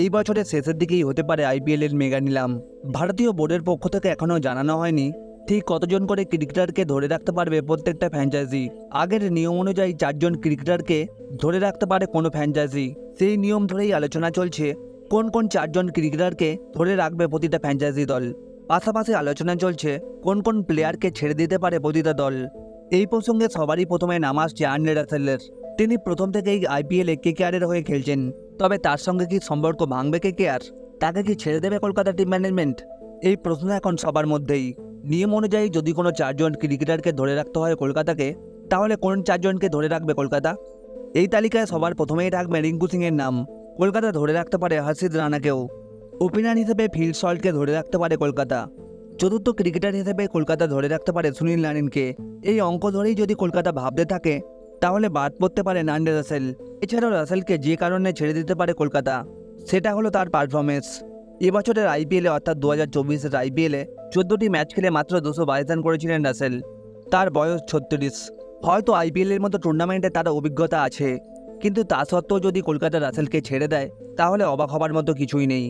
এই বছরের শেষের দিকেই হতে পারে আইপিএলের মেগা নিলাম। ভারতীয় বোর্ডের পক্ষ থেকে এখনও জানানো হয়নি ঠিক কতজন করে ক্রিকেটারকে ধরে রাখতে পারবে প্রত্যেকটা ফ্র্যাঞ্চাইজি আগের নিয়ম অনুযায়ী চারজন ক্রিকেটারকে ধরে রাখতে পারে কোনো ফ্র্যাঞ্চাইজি সেই নিয়ম ধরেই আলোচনা চলছে কোন কোন চারজন ক্রিকেটারকে ধরে রাখবে প্রতিটা ফ্র্যাঞ্চাইজি দল। পাশাপাশি আলোচনা চলছে কোন কোন প্লেয়ারকে ছেড়ে দিতে পারে প্রতিটা দল। এই প্রসঙ্গে সবারই প্রথমে নাম আসছে আন্ডে রাসেলের তিনি প্রথম থেকেই আইপিএলে কেকেআরের হয়ে খেলছেন। তবে তার সঙ্গে কি সম্পর্ক ভাঙবে কেকেআর তাকে কি ছেড়ে দেবে কলকাতা টিম ম্যানেজমেন্ট? এই প্রশ্ন এখন সবার মধ্যেই। নিয়ম অনুযায়ী যদি কোনো চারজন ক্রিকেটারকে ধরে রাখতে হয় কলকাতাকে, তাহলে কোন চারজনকে ধরে রাখবে কলকাতা? এই তালিকায় সবার প্রথমেই রাখবে রিঙ্কু সিংয়ের নাম। কলকাতা ধরে রাখতে পারে হর্ষিত রানাকেও। ওপেনার হিসেবে ফিল্ড সল্টকে ধরে রাখতে পারে কলকাতা। চতুর্থ ক্রিকেটার হিসেবে কলকাতা ধরে রাখতে পারে সুনীল নারিনকে এই অঙ্ক ধরেই যদি কলকাতা ভাবতে থাকে, তাহলে বাদ পড়তে পারে নান্ডে রাসেল এছাড়াও রাসেলকে যে কারণে ছেড়ে দিতে পারে কলকাতা, সেটা হলো তার পারফরমেন্স এবছরের আইপিএলে অর্থাৎ দু হাজার চব্বিশের আইপিএলে চোদ্দোটি ম্যাচ খেলে মাত্র দুশো বাইশ রান করেছিলেন রাসেল। তার বয়স ছত্রিশ। হয়তো আইপিএলের মতো টুর্নামেন্টে তার অভিজ্ঞতা আছে। কিন্তু তা সত্ত্বেও যদি কলকাতা রাসেলকে ছেড়ে দেয়, তাহলে অবাক হবার মতো কিছুই নেই।